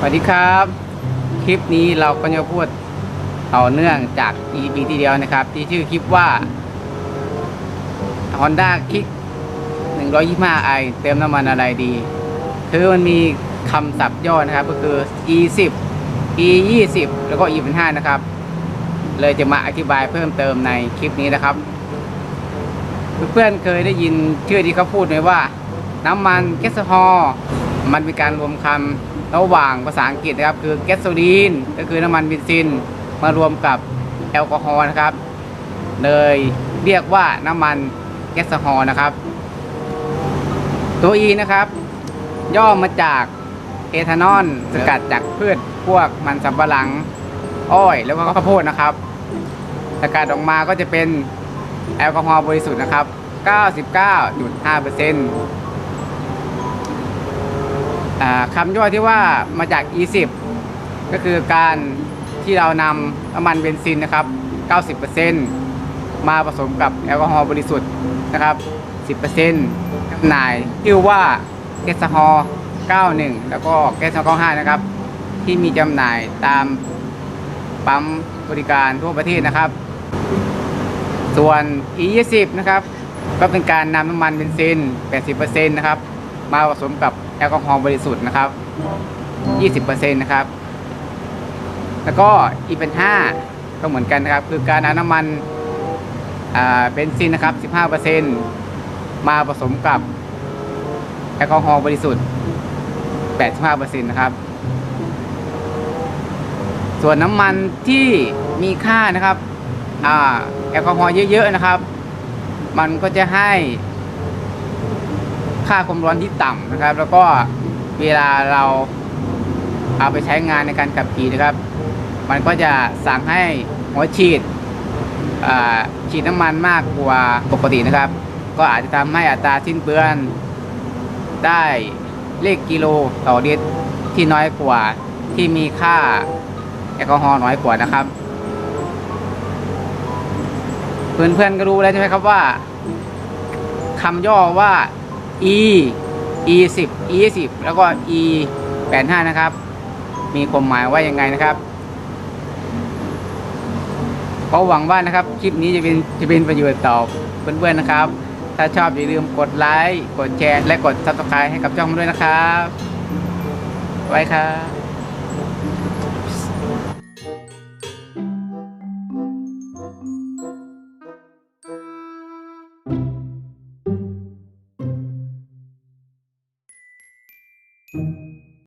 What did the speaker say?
สวัสดีครับ คลิปนี้เราก็จะพูดต่อเนื่องจาก EP ที่เดียวนะครับ ที่ชื่อคลิปว่า Honda Kick 125i เติมน้ำมันอะไรดี คือมันมีคำศัพท์ย่อนะครับ ก็คือ e 10 e 20 แล้วก็ e 5นะครับ เลยจะมาอธิบายเพิ่มเติมในคลิปนี้นะครับ เพื่อนๆเคยได้ยินชื่อที่เขาพูดไหมว่า น้ำมันแก๊สฮอล์ มันเป็นการรวมคำระหว่างภาษาอังกฤษนะครับ คือแก๊สโซลีนก็คือน้ำมันเบนซิน มารวมกับแอลกอฮอล์นะครับ เลยเรียกว่าน้ำมันแก๊สฮอล์นะครับ ตัว E นะครับ ย่อมาจากเอทานอลสกัดจากพืชพวกมันสำปะหลัง อ้อย แล้วก็ข้าวโพดนะครับสกัดออกมาก็จะเป็นแอลกอฮอล์บริสุทธิ์นะครับ 99.5%อ่า คำย่อที่ว่ามาจาก E10 ก็คือการที่เรานำน้ำมันเบนซินนะครับ 90%มาผสมกับแอลกอฮอล์บริสุทธิ์นะครับ 10%จำหน่ายชื่อว่าแก๊สฮอล์91 แล้วก็แก๊สฮอล์95 นะครับ ที่มีจำหน่ายตามปั๊มบริการทั่วประเทศนะครับ ส่วน E20 นะครับ ก็เป็นการนำน้ำมันเบนซิน 80%นะครับ มาผสมกับแอลกอฮอล์บริสุทธิ์นะครับ 20%นะครับ แล้วก็ E เป็น5ก็เหมือนกันนะครับ คือการนำน้ำมันเบนซินนะครับ 15%มาผสมกับแอลกอฮอล์บริสุทธิ์ 85%นะครับ ส่วนน้ำมันที่มีค่านะครับอแอลกอฮอล์เยอะ ๆ นะครับ มันก็จะให้ ค่าความร้อนที่ต่ำนะครับ แล้วก็เวลาเราเอาไปใช้งานในการขับขี่นะครับ มันก็จะสั่งให้หัวฉีดฉีดน้ำมันมากกว่าปกตินะครับ ก็อาจจะทำให้อัตราสิ้นเปลืองได้เลขกิโลต่อลิตรที่น้อยกว่าที่มีค่าแอลกอฮอล์น้อยกว่านะครับ เพื่อนๆก็รู้แล้วใช่ไหมครับว่าคำย่อว่า e e 10 e 10แล้วก็ e 85นะครับ มีความหมายว่ายังไงนะครับก็หวังว่านะครับคลิปนี้จะเป็นจะเป็นประโยชน์ต่อเพื่อนๆนะครับ ถ้าชอบอย่าลืมกดไลค์กดแชร์และกด subscribe ให้กับช่องด้วยนะครับ ไว้ครับ